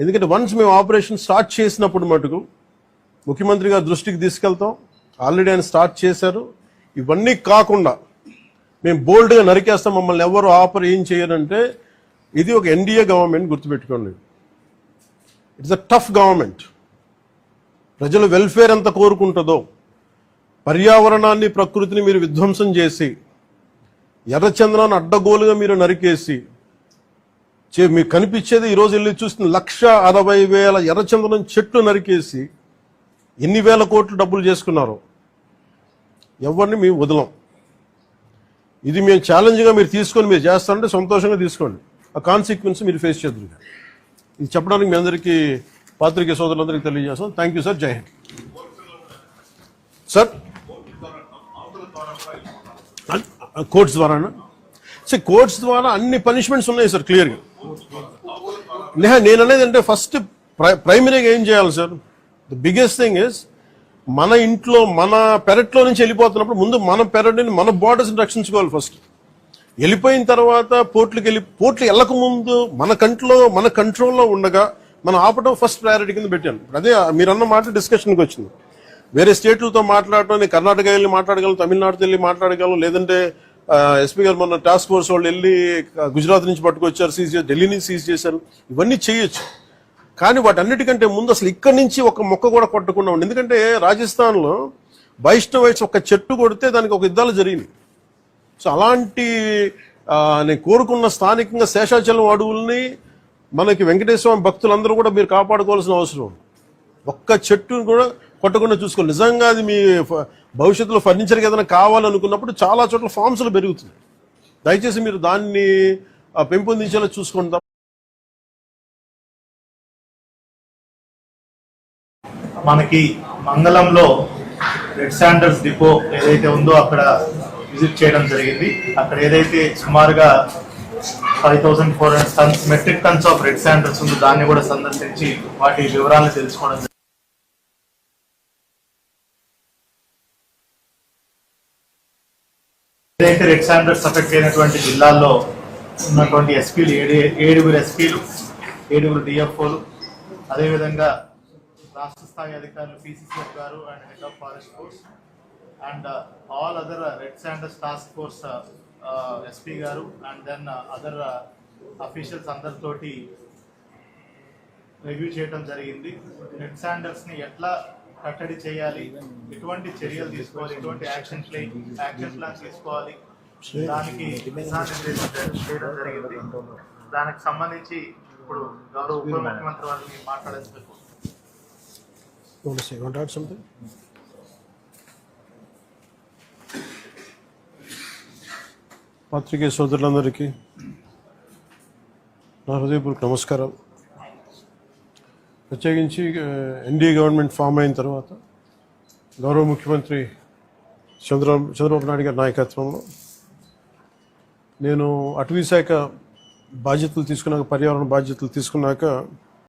ఎందుకంటే వన్స్ మేము operation start చేసినప్పుడు మటుకు ముఖ్యమంత్రి గారి దృష్టికి తీసుకెళ్తాం. ఆల్రెడీ ఆయన స్టార్ట్ చేశారు. ఇవన్నీ కాకుండా మేము బోల్డ్గా నరికేస్తాం. మమ్మల్ని ఎవరు ఆపర్ ఏం చేయరంటే ఇది ఒక ఎన్డీఏ గవర్నమెంట్ గుర్తుపెట్టుకోండి. ఇట్స్ అ టఫ్ గవర్నమెంట్ ప్రజల వెల్ఫేర్ ఎంత కోరుకుంటుందో పర్యావరణాన్ని ప్రకృతిని మీరు విధ్వంసం చేసి ఎర్రచంద్రాన్ని అడ్డగోలుగా మీరు నరికేసి మీకు కనిపించేది ఈరోజు వెళ్ళి చూసిన లక్ష అరవై వేల ఎర్రచందనం చెట్లు నరికేసి ఎన్ని వేల కోట్లు డబ్బులు చేసుకున్నారు ఎవరిని మేము వదలం. ఇది మేము ఛాలెంజ్గా మీరు తీసుకొని మీరు చేస్తారంటే సంతోషంగా తీసుకోండి. ఆ కాన్సిక్వెన్స్ మీరు ఫేస్ చేద్దరు ఇది చెప్పడానికి మీ అందరికీ పాత్రికే సోదరులందరికీ తెలియజేస్తాం. Thank you sir. Jai Hind. Sir? Courts ద్వారానా? Sir courts ద్వారా అన్ని పనిష్మెంట్స్ ఉన్నాయి సార్ క్లియర్గా. నేహ నేను అనేది అంటే ఫస్ట్ ప్రైమరీగా ఏం చేయాలి sir the biggest thing is మన ఇంట్లో మన పెరట్లో నుంచి వెళ్ళిపోతున్నప్పుడు ముందు మన పెరటిని మన బార్డర్స్ని రక్షించుకోవాలి ఫస్ట్ వెళ్ళిపోయిన తర్వాత పోర్ట్లకు వెళ్ళి పోర్ట్లు వెళ్ళక ముందు మన కంట్లో మన కంట్రోల్లో ఉండగా మనం ఆపడం ఫస్ట్ ప్రయారిటీ కింద పెట్టాను. అదే మీరు అన్న మాట డిస్కషన్కి వచ్చింది. వేరే స్టేట్లతో మాట్లాడటం నేను కర్ణాటక వెళ్ళి మాట్లాడగలను తమిళనాడుతో వెళ్ళి మాట్లాడగలను లేదంటే ఎస్పీ గారు మొన్న టాస్క్ ఫోర్స్ వాళ్ళు వెళ్ళి గుజరాత్ నుంచి పట్టుకొచ్చారు సీజ్ ఢిల్లీ నుంచి సీజ్ చేశారు. ఇవన్నీ చేయొచ్చు. కానీ వాటన్నిటికంటే ముందు అసలు ఇక్కడి నుంచి ఒక మొక్క కూడా కొట్టకుండా ఉంది ఎందుకంటే రాజస్థాన్లో వైష్ణవైట్స్ ఒక చెట్టు కొడితే దానికి ఒక యుద్ధాలు జరిగినాయి. సో అలాంటి నేను కోరుకున్న స్థానికంగా శేషాచలం అడవుల్ని మనకి వెంకటేశ్వర స్వామి భక్తులందరూ కూడా మీరు కాపాడుకోవాల్సిన అవసరం ఒక్క చెట్టును కూడా కొట్టకుండా చూసుకోవాలి. నిజంగా అది మీ ఫ- భవిష్యత్తులో ఫర్నిచర్కి ఏదైనా కావాలనుకున్నప్పుడు చాలా చోట్ల ఫామ్స్లు పెరుగుతుంది దయచేసి మీరు దాన్ని పెంపొందించేలా చూసుకుంటాం మనకి మంగళంలో రెడ్ శాండర్స్ డిపో ఏదైతే ఉందో అక్కడ విజిట్ చేయడం జరిగింది. అక్కడ ఏదైతే సుమారుగా five thousand four hundred tons metric tons of red sanders ఉందో దాన్ని కూడా సందర్శించి వాటి వివరాలను తెలుసుకోవడం ఏదైతే రెడ్ స్టాండర్డ్స్ అఫెక్ట్ అయినటువంటి జిల్లాల్లో ఉన్నటువంటి ఎస్పీలు ఏడు ఏడుగురు ఎస్పీలు ఏడుగురు డిఎఫ్ఓలు అదేవిధంగా రాష్ట్ర స్థాయి అధికారులు పిసిసిఎఫ్ గారు and head of forest force and all other red standards task force SP గారు అండ్ దెన్ అదర్ అఫీషియల్స్ అందరితోటి రివ్యూ చేయడం జరిగింది. రెడ్ స్టాండర్డ్స్ని ఎట్లా కట్టడి చేయాలి. ఎటువంటి చర్యలు తీసుకోవాలి? ఎటువంటి యాక్షన్ ప్లాన్ యాక్షన్ ప్లాన్ తీసుకోవాలి? దానికి దిశానిర్దేశం చేయడం జరిగింది. దానికి సంబంధించి ఇప్పుడు గౌరవ ఉప ముఖ్యమంత్రి వారిని మాట్లాడేందుకు? పాత్రికేయ సోదరులందరికీ నా హృదయపూర్వక నమస్కారం ప్రత్యేకించి ఎన్డీఏ గవర్నమెంట్ ఫామ్ అయిన తర్వాత గౌరవ ముఖ్యమంత్రి చంద్ర చంద్రబాబు నాయుడు గారి నాయకత్వంలో నేను అటవీ శాఖ బాధ్యతలు తీసుకున్నాక పర్యావరణ బాధ్యతలు తీసుకున్నాక